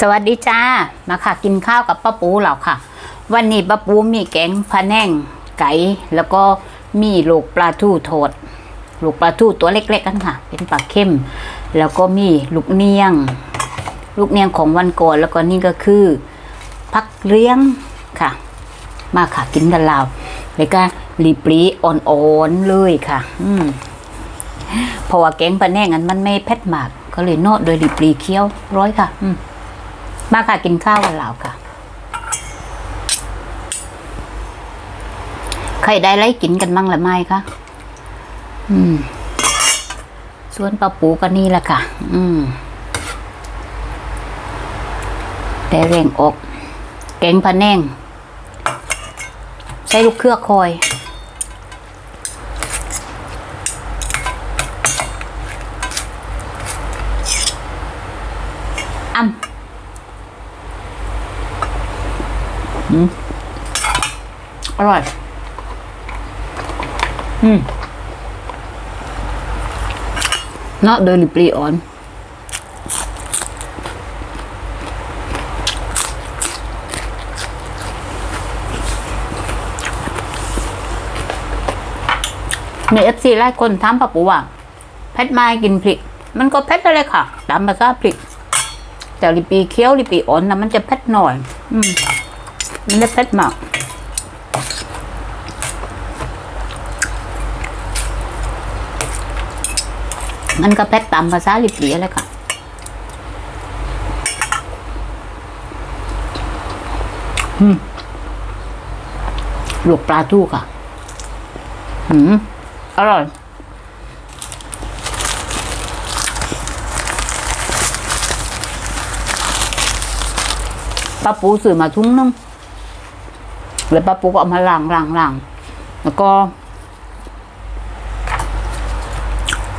สวัสดีจ้า มาค่ะ กินข้าวกับป้าปูเราค่ะ วันนี้ป้าปูมีแกงพะแนงไก่แล้วก็มีลูกปลาทูโทดลูกปลาทูตัวเล็ก ๆ กันค่ะ เป็นปลาเข้ม แล้วก็มีลูกเนียง ลูกเนียงของวันก่อนแล้วก็นี่ก็คือพักเลี้ยงค่ะ มาค่ะกินกันลาวแล้วก็ลีปลีอ่อนๆเลยค่ะ อืมเพราะว่าแกงปลาแนงอันมันไม่เผ็ดมาก ก็เลยโนดโดยลีปลีเคี้ยวร้อยค่ะ อืม มาค่ะกินข้าวกันแล้วค่ะ ใครได้ไรกินกันมั่งหรือไม่คะอืมส่วนปลาปูก็นี่แหละค่ะ อืมแต่แรงอก แกงพะแนง ใช้ลูกเครือคอย อ่ำ อ ร่อย อืมเนาะเดลิปรีออนมีเอฟซีหลายคนถามป้าปูว่าเพชรไม้กินพริก มันก็เพชรเลยค่ะ ตามภาษาพริก แต่ลิปีเคี้ยวลิปีอ่อนนะมันจะเพชรหน่อย อืม มันไม่เผ็ดมาก มันก็เผ็ดตามภาษาลิบเลียเลยค่ะอืมลวกปลาทูค่ะ อืม อร่อยป้าปูซื้อมาทุ่งนึงแล้วป้าปูก็เอามาล้างล้างล้างแล้วก็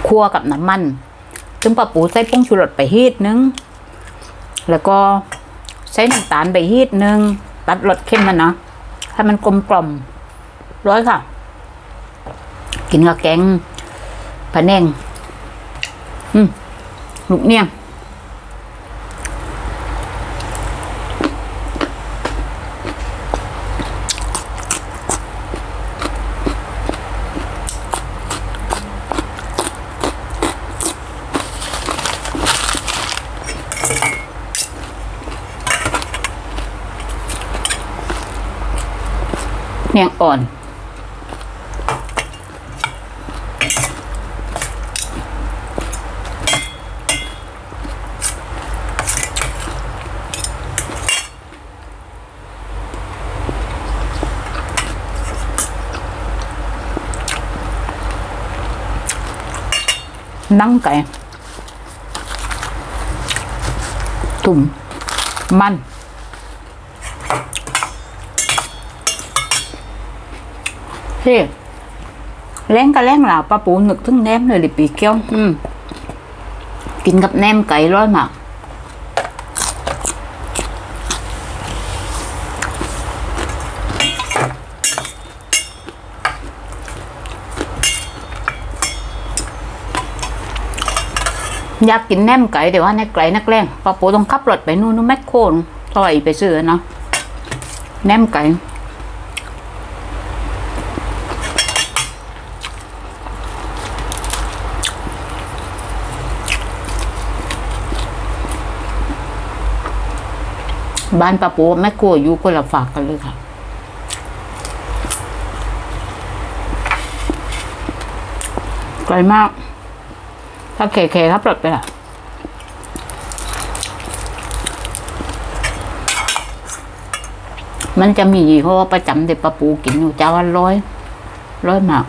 คั่วกับน้ำมัน ซึ่งปะปูใส่ผงชูรสไปฮีดนึง แล้วก็ใช้น้ำตาลไปฮีดนึง ตัดรสเข้มมันนะให้มันกลมกล่อมร้อยค่ะ กินกับแกงผะแนง อืมลูกเนี่ย งเนียงอ่อน นั่งไก่ตุ่มมัน เฮ้แรงก็แรงหล่าปลาปูนึกถึงแหนมเลยดิปีเกี้ยว อืม กินกับแหนมไก่ร้อยมากอยากกินแหนมไก่แต่ว่าในไกลนักแรงปลาปูต้องขับรถไปนู่นนู่นแมคโครถอยไปซื้อเนาะแหนมไก่ บ้านป้าปูแม่ครัวอยู่คนละฝากกันเลยค่ะ ไกลมาก ถ้าเคเคครับรถไปล่ะมันจะมียี่ห้อประจำเด็ดป้าปูกินอยู่เจ้าวันร้อย ร้อยมาก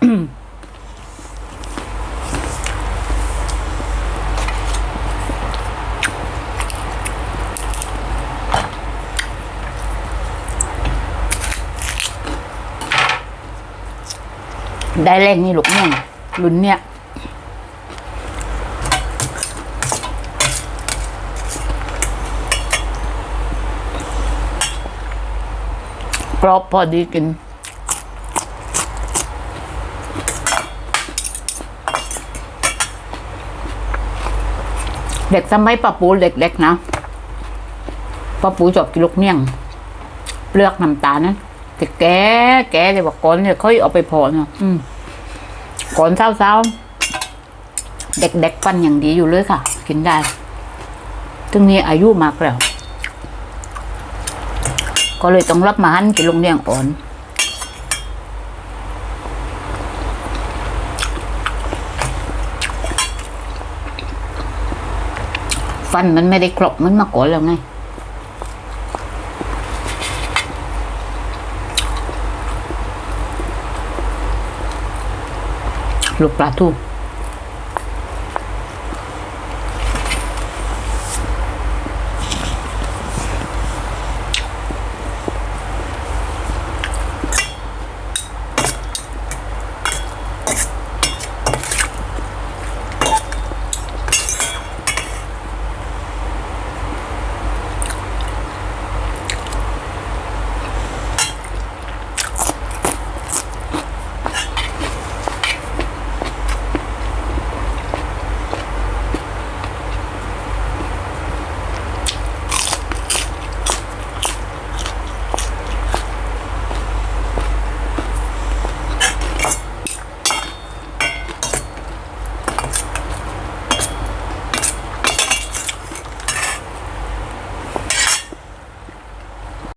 ได้แรงนี่ลูกเนี่ยลุ้นเนี่ยกรอบพอดีกิน เด็กสมัยป้าปูเด็กๆนะป้าปูชอบกินลูกเนี่ยงเปลือกน้ำตาลนะแต่แกแกเลยบอกก่อนเนี่ยเขาเอาไปพอเนาะอืมก่อนเช้าๆเด็กๆฟันอย่างดีอยู่เลยค่ะ กินได้ถึงนี้อายุมากแล้ว ก็เลยต้องรับมาหันกินลูกเนี่ยงอ่อน ฟันมันไม่ได้กรอบมันมาก่อนแล้วไงลูกปลาทู